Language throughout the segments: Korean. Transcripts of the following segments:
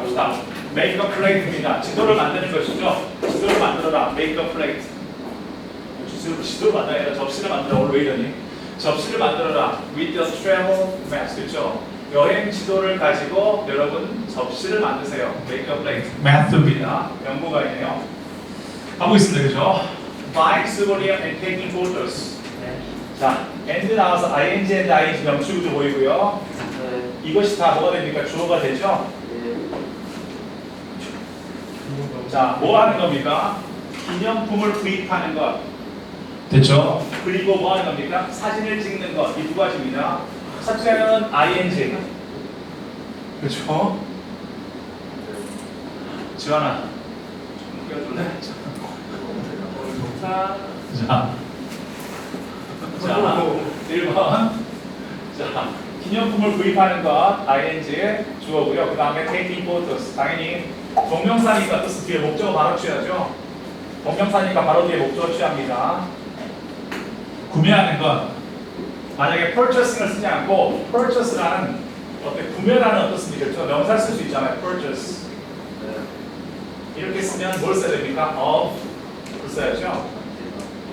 봅시다. make a plate입니다. 지도를 만드는 것이죠. 지도를 만들어라. make a plate. 지도, 지도를 만들어야 아니라 접시를 만들어. 오늘 왜 이러니? 접시를 만들어라. with the travel maps. 그렇죠? 여행 지도를 가지고 여러분 접시를 만드세요. make a plate. math입니다. 연구가이네요. 하고 있습니다. 그죠? buying souvenir and taking photos. 자, and 나와서 ing and ing 명추구조 보이고요. 네. 이것이 다 뭐가 됩니까? 주어가 되죠? 네. 자, 뭐 하는 겁니까? 기념품을 구입하는 것. 됐죠? 그리고 뭐 하는 겁니까? 사진을 찍는 것. 이 두 가지입니다. 첫째는 ing. 그렇죠? 지환아, 자, 자, 1번. 자, 기념품을 구입하는 것, ing 주어고요. 그 다음에 taking photos. 당연히 동명사니까 뜻은 뒤에 목적어 바로 취하죠. 동명사니까 바로 뒤에 목적어 취합니다. 구매하는 것. 만약에 purchasing을 쓰지 않고 purchase라는 어때 구매라는 어떻습니까? 그렇죠? 명사를 쓸수 있잖아요. purchase. 이렇게 쓰면 뭘 써야 됩니까? of 를 써야죠.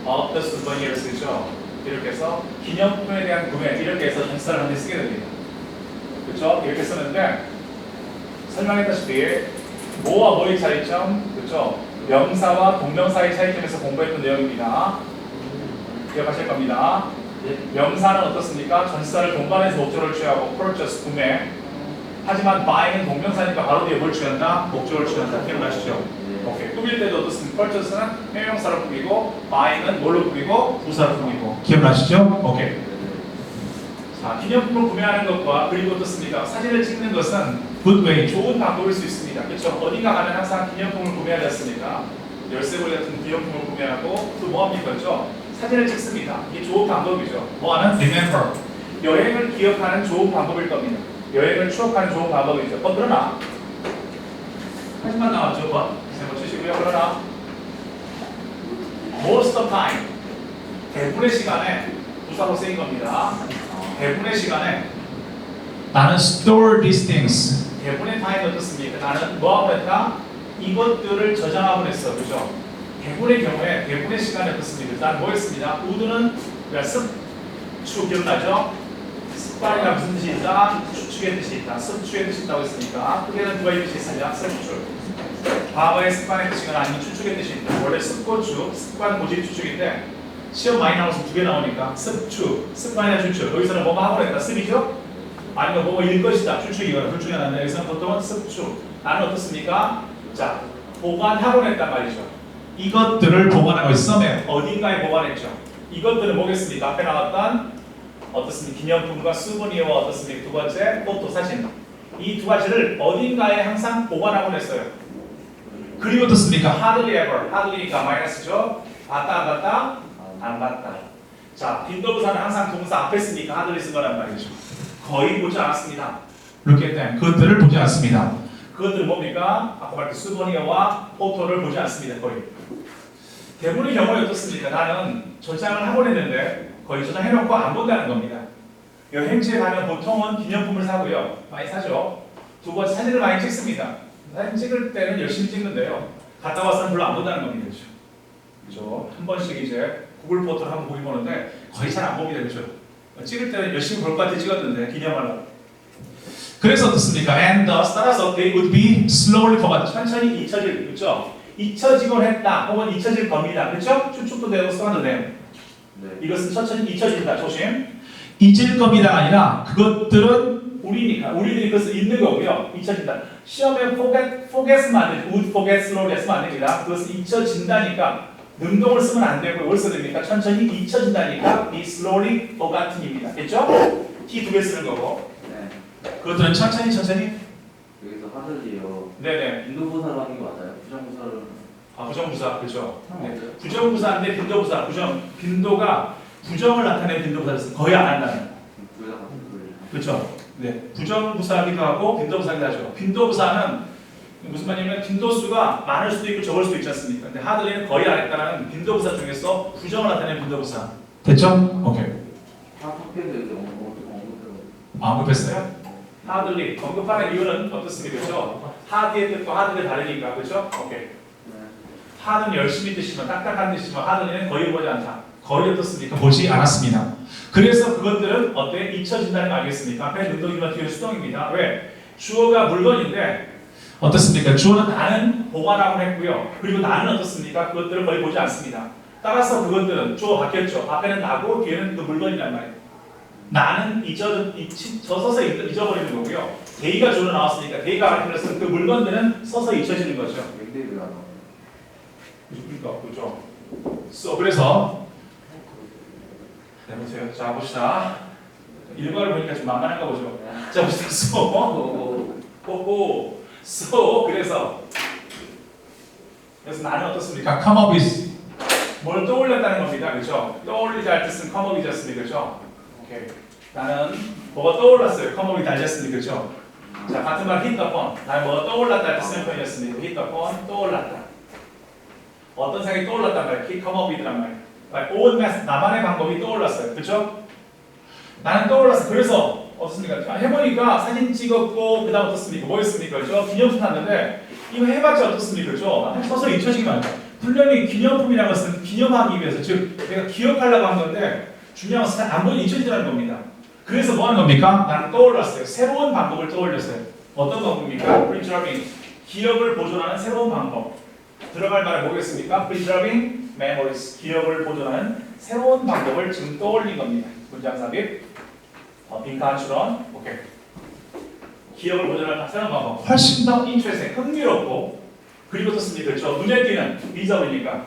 of the souvenir 쓰죠. 이렇게 해서 기념품에 대한 구매 이렇게 해서 전사를 한번 쓰게 됩니다. 그렇죠? 이렇게 쓰는데 설명했다시피 뭐와 뭐의 차이점, 그렇죠? 명사와 동명사의 차이점에서 공부했던 내용입니다. 기억하실 겁니다. 명사는 어떻습니까? 전사를 동반해서 목적을 취하고 purchase 구매. 하지만 buy는 동명사니까 바로 뒤에 뭘 취한다? 목적을 취한다. 기억나시죠? 오케이. 꾸밀 때도 어떻습니까? purchase는 해명사로 꾸미고 buy는 뭘로 꾸미고 부사로 꾸미고. 기억나시죠? 오케이. 자, 기념품을 구매하는 것과 그리고 어떻습니까? 사진을 찍는 것은 way, 좋은 방법일 수 있습니다. 그렇죠? 어디가 가면 항상 기념품을 구매하지 않습니까? 열쇠고리 같은 기념품을 구매하고 또 뭐합니까? 그렇죠? 사진을 찍습니다. 이게 좋은 방법이죠. 뭐하는? remember. 여행을 기억하는 좋은 방법일 겁니다. 여행을 추억하는 좋은 방법이죠. 어, 그러나 하지만 나왔죠. 번. 그러나 most of time 대부분의 시간에 부사로 쓰인 겁니다. 대부분의 시간에 나는 store these things. 대부분의 타임 어떻습니까? 나는 뭐하고 했다? 이것들을 저장하고 했어. 그죠? 대부분의 경우에 대부분의 시간에 어떻습니까? 나는 뭐 했습니다? 우드는 왜 습추 기억나죠? 습관이가 무슨 뜻이 있다? 추측의 뜻이 있다. 습추의 뜻이 있다고 했으니까 크게는 두 가지 뜻이 있습니다. 습추. 과거의 습관의 뜻이거나 아니면 추측의 뜻이 있다. 원래 습고추, 습관 고집 추측인데 시험 많이 나와서 두 개 나오니까 습추, 습관이나 추측. 여기서는 뭐뭐 하고 했다. 습이죠? 아니면 뭐뭐 일 것이다. 추측이거나 하나인데 여기서는 보통은 습추. 나는 어떻습니까? 자, 보관하고 했단 말이죠. 이것들을 보관하고 있으면 어딘가에 보관했죠. 이것들은 뭐겠습니까? 앞에 나왔던 어떻습니까? 기념품과 수분이와 어떻습니까? 두 번째 포토 사진. 이 두 가지를 어딘가에 항상 보관하고 했어요. 그리고 어떻습니까? hardly ever. hardly니까 마이너스죠. 봤다 안 봤다? 안 봤다. 자, 빈도부사는 항상 동사 앞에 쓰니까 hardly 쓴 거란 말이죠. 거의 보지 않았습니다. look at them. 그것들을 보지 않습니다. 그것들은 뭡니까? 아까 말했던 수버니어와 포토를 보지 않습니다. 거의. 대부분의 경우에 어떻습니까? 나는 저장을 하고 했는데 거의 저장해놓고 안 본다는 겁니다. 여행지에 가면 보통은 기념품을 사고요. 많이 사죠. 두 번째 사진을 많이 찍습니다. 사진 찍을 때는 열심히 찍는데요. 갔다 와서는 별로 안 본다는 겁니다. 그죠? 한 번씩 이제 구글 포토를 한번 보기 보는데 거의 잘 안 봅니다. 그렇죠? 찍을 때는 열심히 볼 것 같아 찍었는데 기념하려고. 그래서 어떻습니까? And thus 따라서 they would be slowly forgotten. 천천히 잊혀질, 그렇죠? 잊혀지곤 했다. 혹은 잊혀질 겁니다. 그렇죠? 추측도 되고 써도 돼요. 네. 이것은 천천히 잊혀진다. 조심. 잊을 겁니다가 아니라 그것들은 우리니까 우리들이 그것을 잊는 거고요. 잊혀진다. 시험에 forget, forget으면 안 되죠. would forget slowly 쓰면 안 됩니다. 그것은 잊혀진다니까 능동을 쓰면 안 되고 뭘 써야 됩니까? 천천히 잊혀진다니까 be slowly forgotten입니다. 됐죠? T 두 개 쓰는 거고 네. 그것들은 천천히 천천히 여기서 하늘이요. 네네 빈도부사로 하는 게 맞아요? 부정부사로 아 부정부사 그렇죠. 네. 부정부사인데 빈도부사 부정 빈도가 부정을 나타내는 빈도부사를 쓰- 거의 안 한다는. 그렇죠. 네. 부정부사기도 하고 빈도부사기도 하죠. 빈도부사는 무슨 말이냐면 빈도수가 많을 수도 있고 적을 수도 있지 않습니까? 근데 하드리는 거의 안 했다는 빈도부사 중에서 부정을 나타내는 빈도부사. 됐죠? 오케이. 아, 언급했어요? hardly 언급하는 이유는 어떻습니까? 그렇죠? hard의 뜻과 hard가 다르니까 그렇죠? 오케이. 네. hard는 열심히 뜻이면 딱딱한 뜻이면 hard는 거의 보지 않다. 거의 어떻습니까? 보지 않았습니다. 그래서 그것들은 어때? 잊혀진다는 거 알겠습니까? 앞에 능동이면 뒤에 수동입니다. 왜? 주어가 물건인데 어떻습니까? 주어는 나는 보관하고 했고요. 그리고 나는 어떻습니까? 그것들을 거의 보지 않습니다. 따라서 그것들은 주어 바뀌었죠. 앞에는 나고 뒤에는 그 물건이란 말이에요. 나는 잊어 잊- 저 서서 잊- 잊어버리는 거고요. 데이가 주로 나왔으니까 데이가 앞에서 그 물건들은 서서 잊혀지는 거죠. 그러니까 그죠. So, 그래서 네 보세요. 자 봅시다. 일과를 보니까 좀 만만한가 보죠. 자 봅시다. So, 어, 호호. So 그래서 그래서 나는 어떻습니까? Come up with 뭘 떠올렸다는 겁니다. 그렇죠? 떠올리지 할 뜻은 come up이지 않습니까? 그렇죠? 오케이. 나는 뭐가 떠올랐어요. come up이 달렸으니까 그렇죠? 자 같은 말 hit upon. 나는 뭐가 떠올랐다 할때 쓰는 표현이었습니다. hit upon 떠올랐다. 어떤 생각이 떠올랐단 말이에요. hit come up이란 말이에요. Method, 나만의 방법이 떠올랐어요. 그렇죠? 나는 떠올랐어. 그래서 어떻습니까? 해보니까 사진 찍었고 그다음 어떻습니까? 뭐였습니까? 그죠? 기념품 샀는데 이거 해봤자 어떻습니까? 그죠? 앞에 서서 잊혀지기만 해요. 분명히 기념품이라는 것은 기념하기 위해서 즉 내가 기억하려고 한 건데 중요한 것은 안 보이면 잊혀지라는 겁니다. 그래서 뭐 하는 겁니까? 나는 떠올랐어요. 새로운 방법을 떠올렸어요. 어떤 방법입니까? preserving 기억을 보존하는 새로운 방법. 들어갈 말을 뭐겠습니까? preserving memories 기억을 보존하는 새로운 방법을 지금 떠올린 겁니다. 문장 삽입. 어, 빈칸 추론. 오케이. 기억을 보존하는 새로운 방법. 훨씬 더 인트레스팅, 흥미롭고 그리고 어떻습니까? 그렇죠? 눈에 띄는 비저블이니까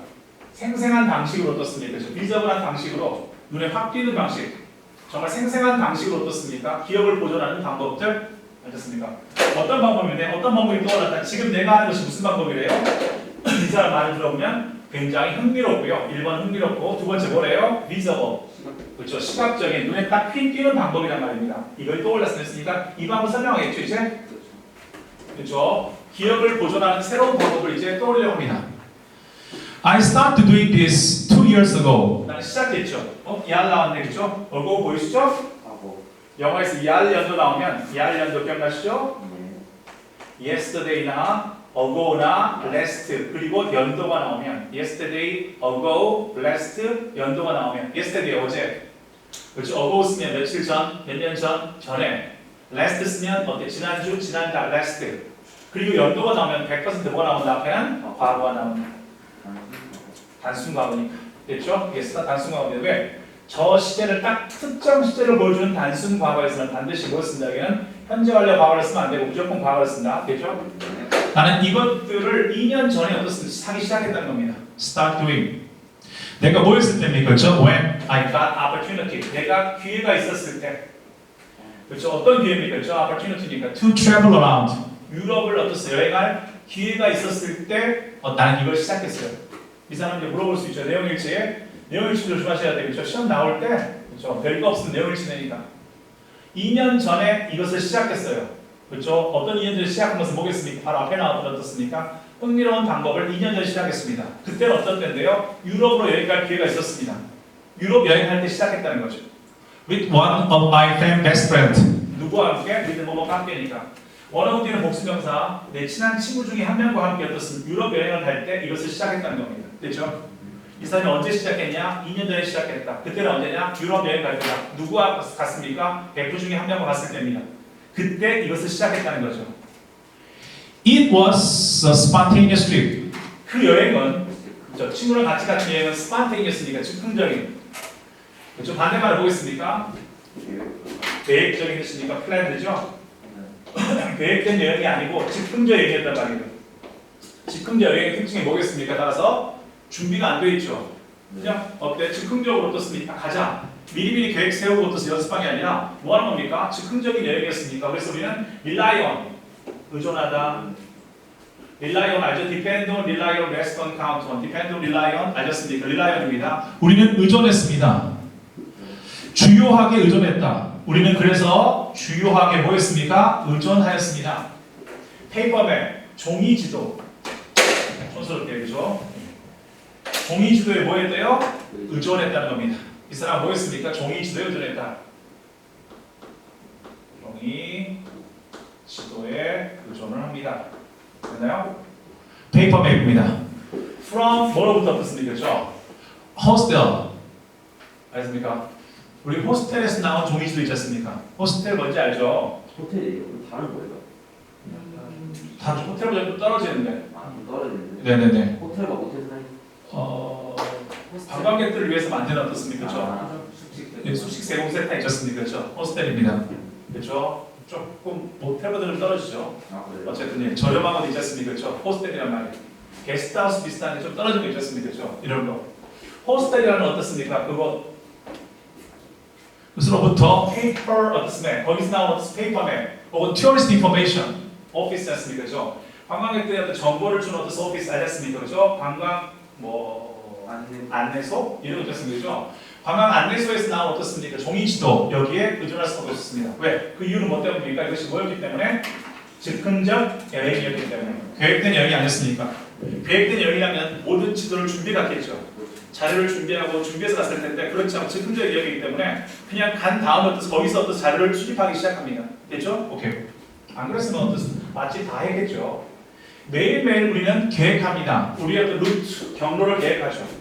생생한 방식으로 어떻습니까? 그렇죠? 비저블한 방식으로 눈에 확 띄는 방식. 정말 생생한 방식으로 어떻습니까? 기억을 보존하는 방법들 알겠습니까? 어떤 방법인데 어떤 방법이 떠올랐다. 지금 내가 하는 것이 무슨 방법이래요? 이 사람 말을 들어보면 굉장히 흥미롭고요. 1번 흥미롭고 두 번째 뭐래요? visible. 그렇죠. 시각적인 눈에 딱핀 방법이란 말입니다. 이걸 떠올랐으니까 이 방법 설명하겠죠 이제? 그렇죠. 기억을 보존하는 새로운 방법을 이제 떠올려 합니다. I started doing this two years ago. 나는 시작했죠. 어? 이알 나왔네, 그죠? 얼굴 보이시죠? 영화에서 이알 연도 나오면 이알 연도 기억나시죠? 네. yesterday나 ago나 last 그리고 연도가 나오면 yesterday, ago, last 연도가 나오면 yesterday 어제. 그렇죠? ago 쓰면 며칠 전, 몇 년 전, 전에. last 쓰면 어때? 지난주, 지난달 last 그리고 연도가 나오면 100% 뭐가 나온다? 앞에는 어, 과거가 나온다. 단순 과거니까 됐죠? 이게 쓰다 단순 과거인데 왜? 저 시제를 딱 특정 시제를 보여주는 단순 과거에서는 반드시 뭘 쓴다기는 현재 완료 과거를 쓰면 안 되고 무조건 과거를 쓴다. 됐죠? 나는 이것들을 2년 전에 어떻습니까? 하기 시작했다는 겁니다. Start doing. 내가 뭐 했을 때입니까? 그렇죠? When I got opportunity. 내가 기회가 있었을 때. 그렇죠? 어떤 기회입니까? 그렇죠? opportunity니까 to travel around. 유럽을 어떻어요? 여행할 기회가 있었을 때 어, 나는 이걸 시작했어요. 이 사람들 물어볼 수 있죠. 내용일지에 내용일치 조심하셔야 되겠죠. 시험 나올 때 그렇죠. 별거 없으면 내용일치 내니까. 2년 전에 이것을 시작했어요. 그렇죠? 어떤 2년 전에 시작한 것은 뭐겠습니까? 바로 앞에 나왔던 어떻습니까? 흥미로운 방법을 2년 전에 시작했습니다. 그때는 어떤 때인데요? 유럽으로 여행 갈 기회가 있었습니다. 유럽 여행할 때 시작했다는 거죠. With one of my fan best friend. 누구와 함께? with 뭐뭐가 함께니까. 원어원 뒤는 복수명사. 내 친한 친구 중에 한 명과 함께 어떻습니까? 유럽 여행을 갈 때 이것을 시작했다는 겁니다. 됐죠? 이 사람이 언제 시작했냐? 2년 전에 시작했다. 그때는 언제냐? 유럽 여행 갈 때다. 누구와 갔습니까? 100분 중에 한 명과 갔을 때입니다. 그때 이것을 시작했다는 거죠. It was a spontaneous trip. 그 여행은 저 친구랑 같이 같은 여행은 spontaneous니까 즉흥적인. 그렇죠? 반대말을 보겠습니까? 계획적인 뜻이니까 플랜드죠. 계획된 여행이 아니고 즉흥적 여행이었단 말이에요. 즉흥적 여행의 특징이 뭐겠습니까? 따라서 준비가 안 돼 있죠. 그냥 어때? 즉흥적으로 어떻습니까? 가자. 미리미리 계획 세우고 어떠서 연습한 게 아니라 뭐 하는 겁니까? 즉흥적인 여행이었습니까? 그래서 우리는 rely on 의존하다. rely on 알죠? depend on, rely on, rest on, count on. depend on, rely on 알겠습니까? rely on입니다. 우리는 의존했습니다. 주요하게 의존했다. 우리는 그래서 주요하게 뭐였습니까? 의존하였습니다. 페이퍼백, 종이 지도. 촌스럽게 그죠? 종이 지도에 뭐 했대요? 의존했다는 겁니다. 이 사람 뭐였습니까? 종이 지도에 의존했다. 종이 지도에 의존을 합니다. 됐나요? 페이퍼 맵입니다. from 뭐로부터 어떻습니까? 그죠? 호스텔 알겠습니까? 우리 호스텔에서 나온 종이 지도 있지 않습니까? 호스텔 뭔지 알죠? 호텔이에요. 다른 거예요. 다 호텔보다 좀 떨어지는데. 아, 좀 떨어지는데. 네네네. 호텔과 호텔 사이. 어, 관광객들을 위해서 만든 어떻습니까? 그죠? 아, 숙식. 예, 세공 세트 있지 않습니까? 그죠? 호스텔입니다. 그죠? 조금 모텔보다 좀 떨어지죠. 아, 그래요? 어쨌든 예, 저렴한 거 있지 않습니까? 그죠? 호스텔이란 말이에요. 게스트하우스 비슷한 게 좀 떨어진 거 있지 않습니까? 그죠? 이런 거. 호스텔이라는 어떻습니까? 그거 그것으로부터 페이퍼 어떻습니까? 거기서 나온 페이퍼맨 혹은 tourist information 오피스 않습니까? 그죠? 관광객들이 어떤 정보를 주는 어떤 서비스 알렸습니까? 그죠? 관광 뭐 안내. 안내소 있었습니다. 그죠? 관광 안내소에서 나온 어떻습니까? 종이지도 여기에 의존할 수가 없었습니다. 왜? 그 이유는 뭐 때문입니까? 이것이 뭐였기 때문에 즉흥적 여행이었기 때문에 계획된 여행이 아니었으니까 계획된 여행이라면 모든 지도를 준비했겠죠. 자료를 준비하고 준비해서 갔을 텐데 그렇지 않고 즉흥적 여행이기 때문에 그냥 간 다음에 또 거기서 또 자료를 수집하기 시작합니다. 됐죠? 오케이. 안 그랬으면 어떻습니까? 마치 다 했겠죠. 매일매일 우리는 계획합니다. 우리의 루트, 경로를 계획하죠.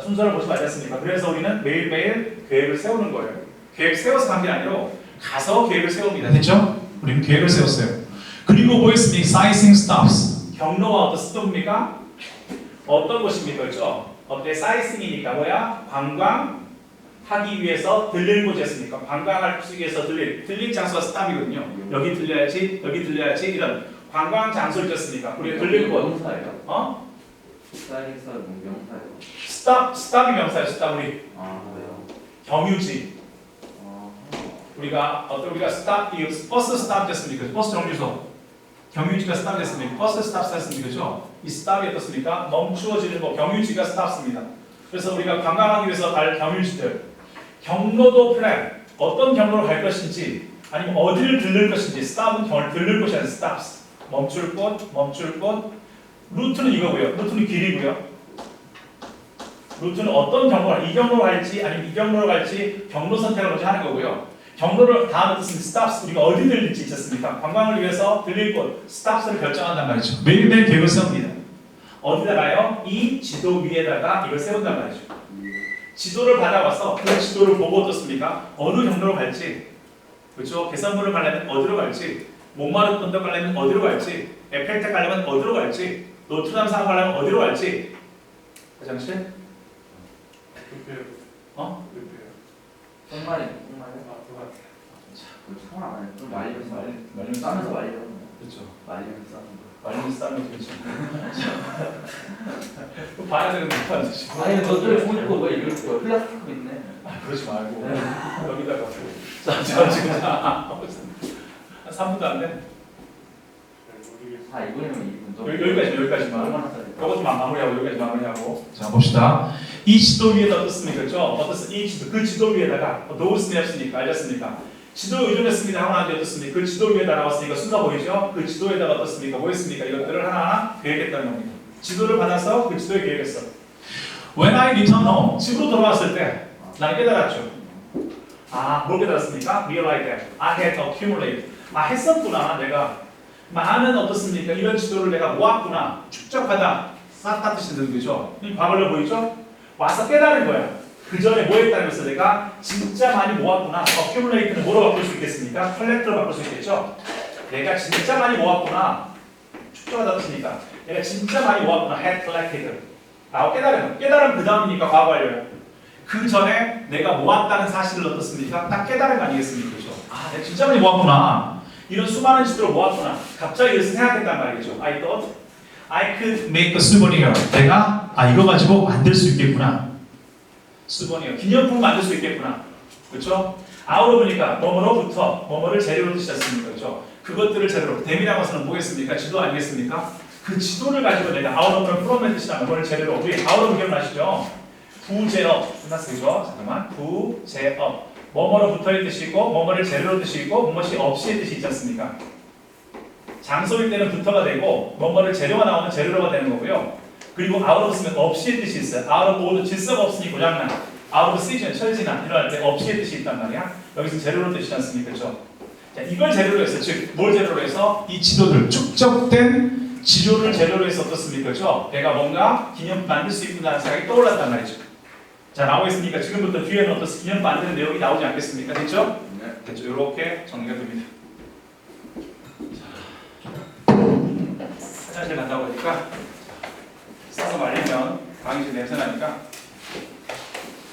그러니까 순서를 보시면 알지 않습니까? 그래서 우리는 매일매일 계획을 세우는 거예요. 계획 세워서 간게 아니고 가서 계획을 세웁니다. 됐죠? 우리는 계획을 세웠어요. 그리고 뭐였습니까? Sizing stops. 경로가 어떤 스톱입니까? 어떤 곳입니까? 그렇죠? 어때? 사이싱이니까 뭐야? 관광 하기 위해서 들릴 곳이었습니까? 관광할 위해서 들릴 들릴 장소가 스탑이거든요. 여기 들려야지, 여기 들려야지 이런 관광 장소였습니까? 우리 들릴 곳. 명사예요. 어? 사이사 명사예요. 스탑 스탑이 명사예요. 스탑 우리 아, 그래요. 경유지. 아, 우리가 어떤 우리가 스탑 이 버스 스탑 됐습니까? 버스 정류소. 경유지가 스탑 됐습니까? 버스 스탑 됐습니까? 그죠? 이 스탑이 어떻습니까? 멈추어지는 거 경유지가 스탑습니다. 그래서 우리가 관광하기 위해서 갈 경유지들 경로도 플랜 어떤 경로로 갈 것인지 아니면 어디를 들를 것인지 스탑은 경 들를 곳이 아니라 스탑 멈출 곳 멈출 곳 루트는 이거고요. 루트는 길이고요. 루트는 어떤 경로가 이 경로로 갈지 아니면 이 경로로 갈지 경로 선택을 먼저 하는 거고요. 경로를 다음에 뜻은 스탑스 우리가 어디 들릴지 있었습니까? 관광을 위해서 들릴 곳 스탑스를 결정한단 말이죠. 매일매일 계획을 세웁니다. 어디다 가요? 이 지도 위에다가 이걸 세운단 말이죠. 지도를 받아와서 그 지도를 보고 어떻습니까? 어느 경로로 갈지 그렇죠? 개선문을 가려면 어디로 갈지 몽마르트 언덕 가려면 어디로 갈지 에펠탑 가려면 어디로 갈지 노트담 상을 가려면 어디로 갈지 화장실? 어? 정말이? 그좀 말리면서 말리면 싸면서 말리려고 해요. 그렇죠. 말리면서 싸는 거. 말리면 싸면 되죠. 그 봐야 되는 거 아니지? 아니 너들 보니까 왜 이럴 거 플라스틱 있네. 아, 그러지 말고 네. 여기다가 자, 자 지금 자 한 3분도 안 돼? 아 이번에는 이분 좀 여기, 여기까지 여기까지만 얼마나 싸지? 좀 마무리하고 여기까지 마무리하고 자 봅시다 이 지도 위에다 어떻습니까? 그렇죠? 어떻습니까? 그 지도 위에다가 노우스니 없으니까 알렸습니까? 지도 의존했습니다 하고 나서 어떻습니까? 그 지도 위에다 나왔으니까 순서 보이죠? 그 지도에다가 어떻습니까? 뭐 했습니까? 이것들을 하나하나 계획했다는 겁니다 지도를 받아서 그 지도에 계획했어 When I return home 집으로 돌아왔을 때 나는 깨달았죠 아, 뭘 깨달았습니까? Realize that I had accumulated 아, 했었구나 내가 많은 어떻습니까? 이런 지도를 내가 모았구나 축적하다 싹다 뜻이는 거죠 이 과거로 보이죠? 와서 깨달은 거야 그 전에 뭐 했다면서 내가 진짜 많이 모았구나 accumulate는 뭐로 바꿀 수 있겠습니까? 컬렉터로 바꿀 수 있겠죠? 내가 진짜 많이 모았구나 축적하다 뜻이니까 내가 진짜 많이 모았구나 had collected 깨달은 거 깨달은 그 다음이니까 과거 완료예요 그 전에 내가 모았다는 사실을 어떻습니까? 딱 깨달은 거 아니겠습니까? 그죠? 아, 내가 진짜 많이 모았구나. 이런 수많은 지도를 모았구나. 갑자기 여기서 생각했단 말이죠. I thought I could make a souvenir. 내가 아 이거 가지고 만들 수 있겠구나. souvenir. 기념품 만들 수 있겠구나. 그렇죠? 아우로 보니까 뭐뭐로부터 뭐뭐를 재료로 드셨습니까? 그렇죠? 그것들을 재료로 댐이라고 해서는 뭐겠습니까? 지도 아니겠습니까? 그 지도를 가지고 내가 아우로를 프로맨 뜻이나 뭐를 재료로 우리 아우로 기억나시죠? 부제업 끝났어요. 잠깐만 부제업 뭐뭐로 붙어의 뜻이고 뭐뭐를 재료로 뜻이고 무엇이 없이의 뜻이 있지 않습니까? 장소일 때는 붙어가 되고 뭐뭐를 재료가 나오면 재료로가 되는 거고요. 그리고 out of 쓰면 없이의 뜻이 있어요. out of order 질서가 없으니 고장난 out of season 철지나 이럴 때 없이의 뜻이 있단 말이야. 여기서 재료로 뜻이지 않습니까? 그렇죠? 자, 이걸 재료로 해서 즉 뭘 재료로 해서 이 지도들 축적된 지도를 재료로 해서 어떻습니까? 그렇죠? 내가 뭔가 기념 만들 수 있다는 생각이 떠올랐단 말이죠. 자 나오고 있으니까 지금부터 뒤에는 어떤 기념 만드는 내용이 나오지 않겠습니까? 됐죠? 네. 됐죠? 이렇게 정리가 됩니다. 자, 화장실 갔다 오니까 싸서 말리면 강의실 냄새 나니까